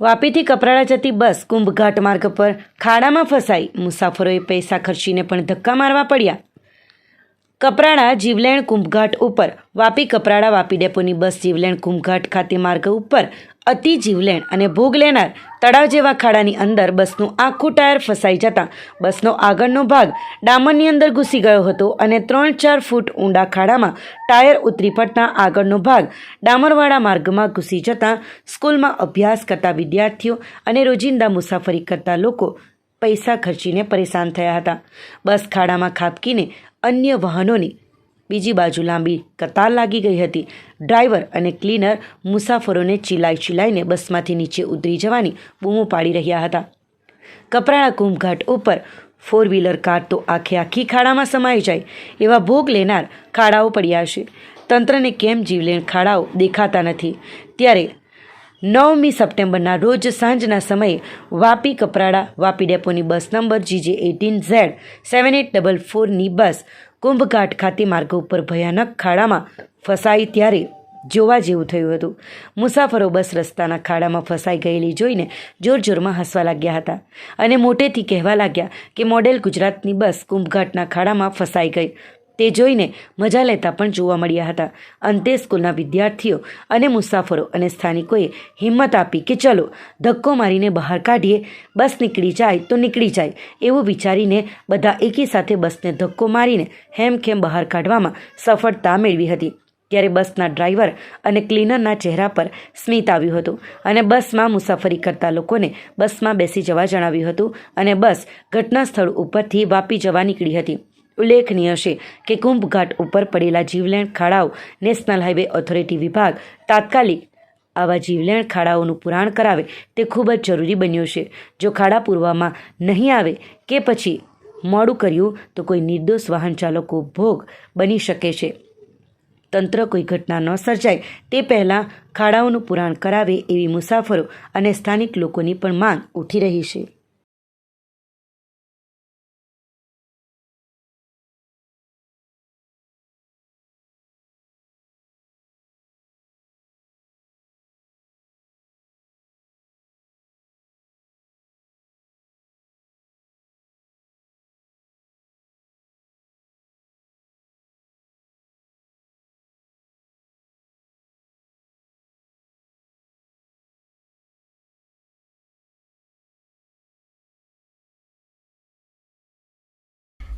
વાપીથી કપરાડા જતી બસ કુંભઘાટ માર્ગ પર ખાડામાં ફસાઈ. મુસાફરોએ પૈસા ખર્ચીને પણ ધક્કા મારવા પડ્યા. કપરાડા જીવલેણ કુંભઘાટ ઉપર. વાપી કપરાડા વાપી ડેપોની બસ જીવલેણ કુંભઘાટ ખાતે માર્ગ ઉપર અતિ જીવલેણ અને ભોગ લેનાર તળાવ જેવા ખાડાની અંદર બસનું આખું ટાયર ફસાઈ જતાં બસનો આગળનો ભાગ ડામરની અંદર ઘૂસી ગયો હતો અને ત્રણ ચાર ફૂટ ઊંડા ખાડામાં ટાયર ઉતરી પડતા આગળનો ભાગ ડામરવાળા માર્ગમાં ઘૂસી જતાં સ્કૂલમાં અભ્યાસ કરતા વિદ્યાર્થીઓ અને રોજિંદા મુસાફરી કરતા લોકો પૈસા ખર્ચીને પરેશાન થયા હતા. બસ ખાડામાં ખાબકીને અન્ય વાહનોની બીજી બાજુ લાંબી કતાર લાગી ગઈ હતી. ડ્રાઈવર અને ક્લીનર મુસાફરોને ચિલાઈ ચિલાઈને બસમાંથી નીચે ઉતરી જવાની બૂમો પાડી રહ્યા હતા. કપરાણા કુંભઘાટ ઉપર ફોર વ્હીલર કાર તો આખે આખી ખાડામાં સમાઈ જાય એવા ભોગ લેનાર ખાડાઓ પડ્યા છે. તંત્રને કેમ જીવલેણ ખાડાઓ દેખાતા નથી? ત્યારે નવમી સપ્ટેમ્બરના રોજ સાંજના સમયે Vapi Kaprada, Vapi ડેપોની bus number GJ eighteen Z seven eight double ફોરની bus Kumbhghat ખાતે માર્ગ ઉપર ભયાનક ખાડામાં ફસાઈ ત્યારે જોવા જેવું થયું હતું. મુસાફરો બસ રસ્તાના ખાડામાં ફસાઈ ગયેલી જોઈને જોરજોરમાં હસવા લાગ્યા હતા અને મોટેથી કહેવા લાગ્યા કે મોડેલ ગુજરાતની બસ કુંભઘાટના ખાડામાં ફસાઈ ગઈ. તે જોઈને મજા લેતા પણ જોવા મળ્યા હતા. અંતે સ્કૂલના વિદ્યાર્થીઓ અને મુસાફરો અને સ્થાનિકોએ હિંમત આપી કે ચલો, ધક્કો મારીને બહાર કાઢીએ, બસ નીકળી જાય તો નીકળી જાય, એવું વિચારીને બધા એકી સાથે બસને ધક્કો મારીને હેમખેમ બહાર કાઢવામાં સફળતા મેળવી હતી. ત્યારે બસના ડ્રાઈવર અને ક્લીનરના ચહેરા પર સ્મિત આવ્યું હતું અને બસમાં મુસાફરી કરતા લોકોને બસમાં બેસી જવા જણાવ્યું હતું અને બસ ઘટના સ્થળ ઉપરથી વાપી જવા નીકળી હતી. ઉલ્લેખનીય છે કે કુંભઘાટ ઉપર પડેલા જીવલેણ ખાડાઓ નેશનલ હાઈવે ઓથોરિટી વિભાગ તાત્કાલિક આવા જીવલેણ ખાડાઓનું પુરાણ કરાવે તે ખૂબ જ જરૂરી બન્યું છે. જો ખાડા પૂરવામાં નહીં આવે કે પછી મોડું કર્યું તો કોઈ નિર્દોષ વાહન ચાલકો ભોગ બની શકે છે. તંત્ર કોઈ ઘટના ન સર્જાય તે પહેલાં ખાડાઓનું પુરાણ કરાવે એવી મુસાફરો અને સ્થાનિક લોકોની પણ માંગ ઉઠી રહી છે.